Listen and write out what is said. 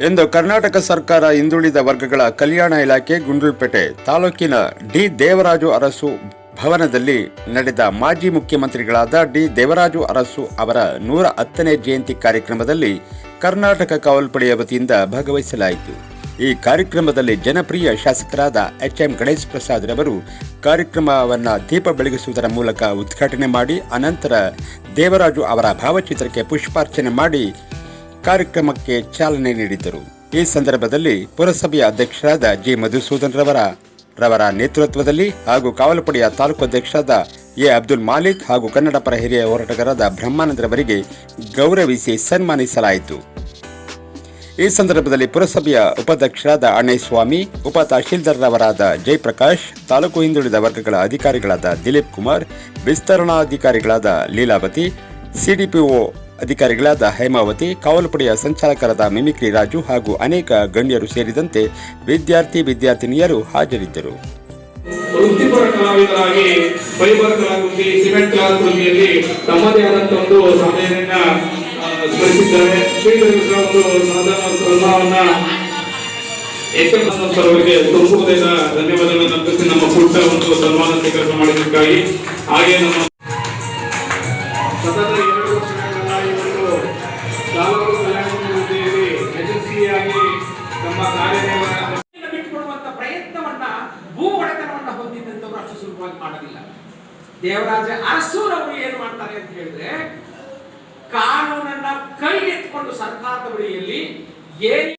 ಎಂದು ಕರ್ನಾಟಕ ಸರ್ಕಾರ ಹಿಂದುಳಿದ ವರ್ಗಗಳ ಕಲ್ಯಾಣ ಇಲಾಖೆ ಗುಂಡ್ಲುಪೇಟೆ ತಾಲೂಕಿನ ಡಿ ದೇವರಾಜು ಅರಸು ಭವನದಲ್ಲಿ ನಡೆದ ಮಾಜಿ ಮುಖ್ಯಮಂತ್ರಿಗಳಾದ ಡಿ ದೇವರಾಜು ಅರಸು ಅವರ ನೂರ ಹತ್ತನೇ ಜಯಂತಿ ಕಾರ್ಯಕ್ರಮದಲ್ಲಿ ಕರ್ನಾಟಕ ಕಾವಲ್ಪಡೆಯ ವತಿಯಿಂದ ಭಾಗವಹಿಸಲಾಯಿತು. ಈ ಕಾರ್ಯಕ್ರಮದಲ್ಲಿ ಜನಪ್ರಿಯ ಶಾಸಕರಾದ ಎಚ್ ಎಂ ಗಣೇಶ್ ಪ್ರಸಾದ್ ರವರು ಕಾರ್ಯಕ್ರಮವನ್ನು ದೀಪ ಬೆಳಗಿಸುವುದರ ಮೂಲಕ ಉದ್ಘಾಟನೆ ಮಾಡಿ, ಅನಂತರ ದೇವರಾಜು ಅವರ ಭಾವಚಿತ್ರಕ್ಕೆ ಪುಷ್ಪಾರ್ಚನೆ ಮಾಡಿ ಕಾರ್ಯಕ್ರಮಕ್ಕೆ ಚಾಲನೆ ನೀಡಿದ್ದರು. ಈ ಸಂದರ್ಭದಲ್ಲಿ ಪುರಸಭೆಯ ಅಧ್ಯಕ್ಷರಾದ ಜಿ. ಮಧುಸೂದನ್ ರವರ ರವರ ನೇತೃತ್ವದಲ್ಲಿ ಹಾಗೂ ಕಾವಲುಪಡೆಯ ತಾಲೂಕು ಅಧ್ಯಕ್ಷರಾದ ಎ. ಅಬ್ದುಲ್ ಮಾಲಿಕ್ ಹಾಗೂ ಕನ್ನಡ ಪರ ಹಿರಿಯ ಹೋರಾಟಗಾರರಾದ ಬ್ರಹ್ಮಾನಂದರವರಿಗೆ ಗೌರವಿಸಿ ಸನ್ಮಾನಿಸಲಾಯಿತು. ಈ ಸಂದರ್ಭದಲ್ಲಿ ಪುರಸಭೆಯ ಉಪಾಧ್ಯಕ್ಷರಾದ ಅಣ್ಣಯ್ಯಸ್ವಾಮಿ ಉಪ ತಹಶೀಲ್ದಾರ್ರವರಾದ ಜಯಪ್ರಕಾಶ್, ತಾಲೂಕು ಹಿಂದುಳಿದ ವರ್ಗಗಳ ಅಧಿಕಾರಿಗಳಾದ ದಿಲೀಪ್ ಕುಮಾರ್ ವಿಸ್ತರಣಾಧಿಕಾರಿಗಳಾದ ಲೀಲಾವತಿ ಸಿಡಿಪಿಒ ಅಧಿಕಾರಿಗಳಾದ ಹೇಮಾವತಿ, ಕಾವಲುಪಡೆಯ ಸಂಚಾಲಕರಾದ ಮಿಮಿಕ್ರಿ ರಾಜು ಹಾಗೂ ಅನೇಕ ಗಣ್ಯರು ಸೇರಿದಂತೆ ವಿದ್ಯಾರ್ಥಿ ವಿದ್ಯಾರ್ಥಿನಿಯರು ಹಾಜರಿದ್ದರು. ವೃತ್ತಿಪರ ಕಲಾವಿದರಾಗಿ ಫೈಬರ್ ಕಲಾಕೃತಿ ಸಿಮೆಂಟ್ ಕಲಾಕೃತಿಯಲ್ಲಿ ತಮ್ಮದೇ ಆದಂತ ಒಂದು ಸಾಧನೆಯನ್ನ ಸ್ಮರಿಸಿದ್ದಾರೆ. ಶ್ರೀಧರ ಒಂದು ಸಾಧನ ಸನ್ಮಾನವನ್ನ ಅರ್ಪಿಸಿ ನಮ್ಮ ಪುಟ್ಟ ಒಂದು ಸನ್ಮಾನ ಸ್ವೀಕಾರ ಮಾಡಿದ್ದಕ್ಕಾಗಿ. ಹಾಗೆ ನಮ್ಮ ಒಂದು ತಾಲೂಕು ಕಲ್ಯಾಣ ಅಭಿವೃದ್ಧಿಯಲ್ಲಿ ಯಶಸ್ವಿಯಾಗಿ ತಮ್ಮ ಕಾರ್ಯನಿರ್ವಹಣೆ ಬಿಟ್ಟುಕೊಡುವಂತ ಪ್ರಯತ್ನವನ್ನ ಭೂ ಒಡೆತನವನ್ನ ಹೊಂದಿದ್ದಂಥವ್ರು ಅಷ್ಟು ಸುಲಭವಾಗಿ ಮಾಡೋದಿಲ್ಲ ದೇವರಾಜ ಅರಸೂರವರು ಏನು ಮಾಡ್ತಾರೆ ಅಂತ ಹೇಳಿದ್ರೆ, ಕಾನೂನನ್ನ ಕೈ ಎತ್ಕೊಂಡು ಸರ್ಕಾರದ ಬಳಿಯಲ್ಲಿ ಏನು